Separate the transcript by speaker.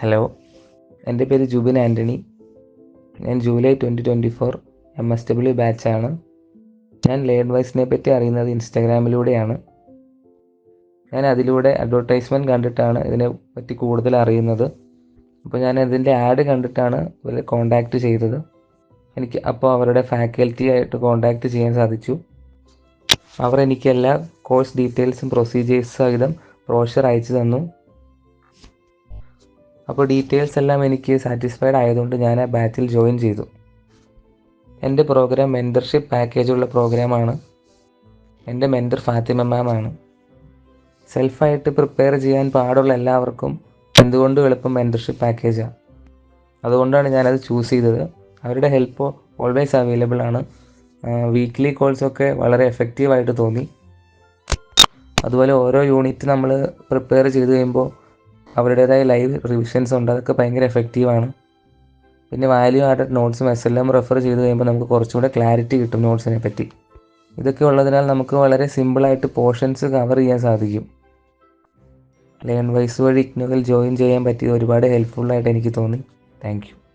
Speaker 1: Hello എന്റെ പേര് ജുബിൻ ആന്റണി. ഞാൻ July twenty twenty four M S W ബാച്ചാണ് ഞാൻ ലേൺ വൈസിനെ പറ്റി അറിയുന്നത് ഇൻസ്റ്റാഗ്രാമിലൂടെയാണ്. ഞാൻ അതിലൂടെ അഡ്വർടൈസ്മെന്റ് കണ്ടിട്ടാണ് ഇതിനെ പറ്റി കൂടുതൽ അറിയുന്നത്. അപ്പോൾ ഞാൻ ഇതിന്റെ ആഡ് കണ്ടിട്ടാണ് ഇവരെ കോണ്ടാക്റ്റ് ചെയ്തത്. എനിക്ക് അപ്പോൾ അവരുടെ ഫാക്കൽറ്റി ആയിട്ട് കോണ്ടാക്റ്റ് ചെയ്യാൻ സാധിച്ചു. അവർ എനിക്ക് എല്ലാ കോഴ്സ് ഡീറ്റെയിൽസും പ്രൊസീജിയേഴ്സ് സഹിതം പ്രോഷർ അയച്ചു തന്നു. അപ്പോൾ ഡീറ്റെയിൽസ് എല്ലാം എനിക്ക് സാറ്റിസ്ഫൈഡ് ആയതുകൊണ്ട് ഞാൻ ആ ബാച്ചിൽ ജോയിൻ ചെയ്തു. എന്റെ പ്രോഗ്രാം മെന്റർഷിപ്പ് പാക്കേജുള്ള പ്രോഗ്രാമാണ് എന്റെ മെന്റർ ഫാത്തിമ മാം ആണ്. സെൽഫായിട്ട് പ്രിപ്പയർ ചെയ്യാൻ പാടുള്ള എല്ലാവർക്കും എന്തുകൊണ്ടും എളുപ്പം മെന്റർഷിപ്പ് പാക്കേജാണ് അതുകൊണ്ടാണ് ഞാനത് ചൂസ് ചെയ്തത്. അവരുടെ ഹെൽപ്പ് ഓൾവേസ് അവൈലബിൾ ആണ്. വീക്ക്ലി കോൾസൊക്കെ വളരെ എഫക്റ്റീവായിട്ട് തോന്നി. അതുപോലെ ഓരോ യൂണിറ്റ് നമ്മൾ പ്രിപ്പയർ ചെയ്ത് കഴിയുമ്പോൾ അവരുടേതായ ലൈവ് റിവിഷൻസ് ഉണ്ട്. അതൊക്കെ ഭയങ്കര എഫക്റ്റീവാണ് പിന്നെ വാല്യൂ ആഡഡ് നോട്ട്സും എസ് എൽ എം റെഫർ ചെയ്ത് കഴിയുമ്പോൾ നമുക്ക് കുറച്ചുകൂടെ ക്ലാരിറ്റി കിട്ടും നോട്ട്സിനെ പറ്റി. ഇതൊക്കെ ഉള്ളതിനാൽ നമുക്ക് വളരെ സിമ്പിളായിട്ട് പോർഷൻസ് കവർ ചെയ്യാൻ സാധിക്കും. ലേൺ വൈസ് വഴി ഇഗ്നോയിൽ ജോയിൻ ചെയ്യാൻ പറ്റിയത് ഒരുപാട് ഹെൽപ്ഫുള്ളായിട്ട് എനിക്ക് തോന്നി. താങ്ക്